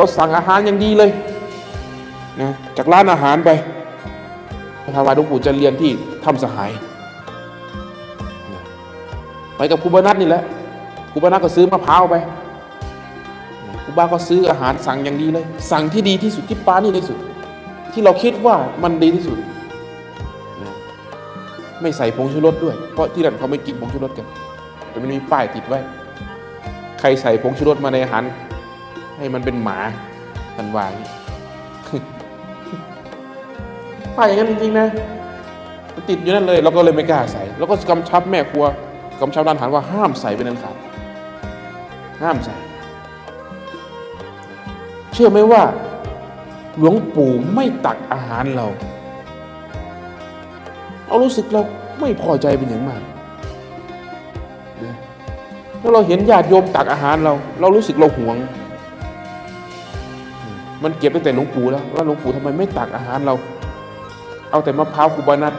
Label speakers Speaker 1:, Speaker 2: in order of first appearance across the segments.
Speaker 1: เราสั่งอาหารอย่างดีเลยนะจากร้านอาหารไปถวายหลวงปู่จะเรียนที่ถ้ำสหาย ไปกับครูบานัทนี่แหละครูบานัทก็ซื้อมะพร้าวไปครูบาก็ซื้ออาหารสั่งอย่างดีเลย สั่งที่ดีที่สุดที่ปานี่ที่สุด ที่เราคิดว่ามันดีที่สุดนะไม่ใส่ผงชูรสด้วย เพราะที่นั่นเขาไม่กินผงชูรสกันแต่มันมีป้ายติดไว้ ใครใส่ผงชูรสมาในอาหาร ให้มันเป็นหมาทันวางป้าอย่างนั้นจริงๆนะติดอยู่นั่นเลยเราก็เลยไม่กล้าใส่ แล้วก็กำชับแม่ครัวกำชับร้านอาหารว่าห้ามใส่เป็นอันขาดห้ามใส่ เชื่อไหมว่า หลวงปู่ไม่ตักอาหารเราเรารู้สึกเราไม่พอใจเป็นอย่างมากแล้วเราเห็นญาติโยมตักอาหารเรา เรารู้สึกเราห่วง มันเก็บตั้งแต่หลวงปู่แล้วว่าหลวงปู่ทำไมไม่ตักอาหารเรา เอาแต่มะพร้าวคุบานัท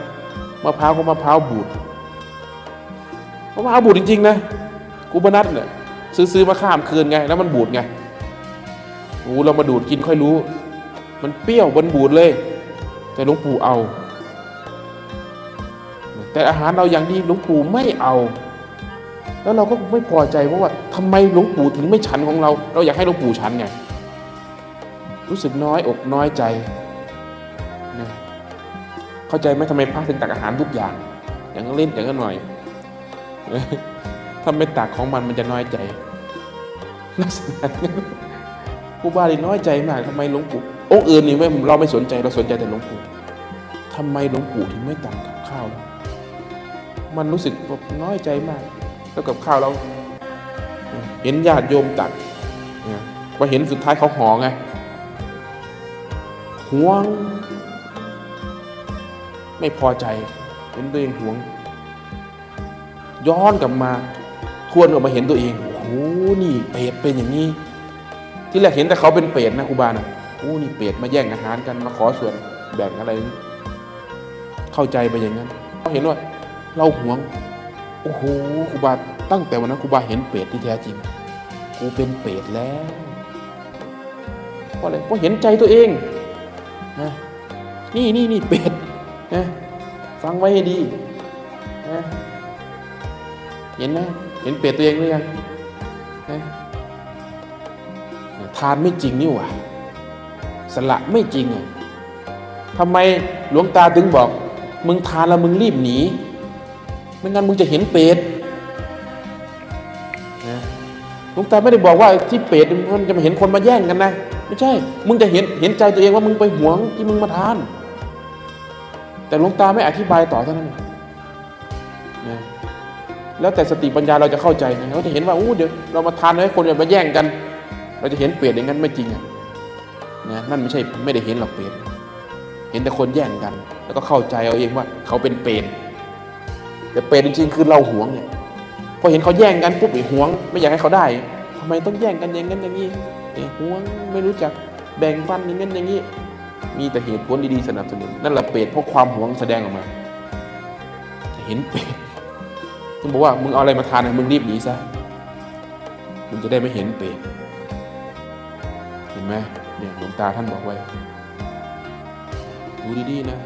Speaker 1: มะพร้าวก็มะพร้าวบูดมะพร้าวบูดจริงๆนะคุบานัทเนี่ยซื้อซื้อมาข้ามคืนไง แล้วมันบูดไงโอ้เรามาดูดกินค่อยรู้ มันเปรี้ยวบนบูดเลย แต่หลวงปู่เอา แต่อาหารเราอย่างดีหลวงปู่ไม่เอา แล้วเราก็ไม่พอใจเพราะว่าทำไมหลวงปู่ถึงไม่ฉันของเรา เราอยากให้หลวงปู่ฉันไง รู้สึกน้อยอกน้อยใจนะเข้าใจไหมทำไมพระถึงตักอาหารทุกอย่าง อย่างกันเล่นอย่างนั้นหน่อยถ้าไม่ตักของมันมันจะน้อยใจลักษณะนั้นครูบาลีน้อยใจมากทำไมหลวงปู่องค์อื่นนี่ไม่เราไม่สนใจเราสนใจแต่หลวงปู่ทำไมหลวงปู่ถึงไม่ตักกับข้าว มันรู้สึกน้อยใจมาก แล้วกับข้าวเรา เห็นญาติโยมตักพอเห็นสุดท้ายเขาห่อไง หวง ไม่พอใจเห็นตัวเองหวง ย้อนกลับมาทวนออกมาเห็นตัวเองโอ้โหนี่เปรตเป็นอย่างนี้ ที่แรกเห็นแต่เขาเป็นเปรตนะครูบานะโอ้นี่เปรตมาแย่งอาหารกันมาขอส่วนแบ่งอะไร เข้าใจไปอย่างนั้นเขาเห็นว่าเราหวงโอ้โหครูบาตั้งแต่วันนั้นครูบาเห็นเปรตที่แท้จริงกูเป็นเปรตแล้วเพราะอะไรเพราะเห็นใจตัวเอง นะนี่นี่นี่เปรตนะฟังไว้ให้ดีนะเห็นนะเห็นเปรตตัวเองหรือยังนะทานไม่จริงนี่หว่าสละไม่จริงอะทำไมหลวงตาถึงบอก มึงทานแล้วมึงรีบหนีไม่งั้นมึงจะเห็นเปรตนะหลวงตาไม่ได้บอกว่าที่เปรตมันจะมาเห็นคนมาแย่งกันนะ ไม่ใช่ มึงจะเห็นเห็นใจตัวเองว่ามึงไปหวงที่มึงมาทาน แต่หลวงตาไม่อธิบายต่อเท่านั้นนะแล้วแต่สติปัญญาเราจะเข้าใจไงเราจะเห็นว่าอู้เดี๋ยวเรามาทานให้คนจะมาแย่งกัน เราจะเห็นเปรตอย่างนั้นไม่จริงอะนะนั่นไม่ใช่ไม่ได้เห็นหรอกเปรตเห็นแต่คนแย่งกัน แล้วก็เข้าใจเอาเองว่า เขาเป็นเปรตแต่เป็นจริงๆคือเราหวงเนี่ยพอเห็นเขาแย่งกันปุ๊บไอ้หวง ไม่อยากให้เขาได้ทำไมต้องแย่งกันอย่างนั้นอย่างนี้ ไอ้หวงไม่รู้จักแบ่งปันอย่างนั้นอย่างนี้ มีแต่เหตุผลดีๆสนับสนุนนั่นแหละเปรตเพราะความห่วงแสดงออกมา เห็นเปรตจึงบอกว่ามึงเอาอะไรมาทานนะมึงรีบหนีซะมึงจะได้ไม่เห็นเปรตเห็นไหมเนี่ยหลวงตาท่านบอกไว้ดูดีๆนะ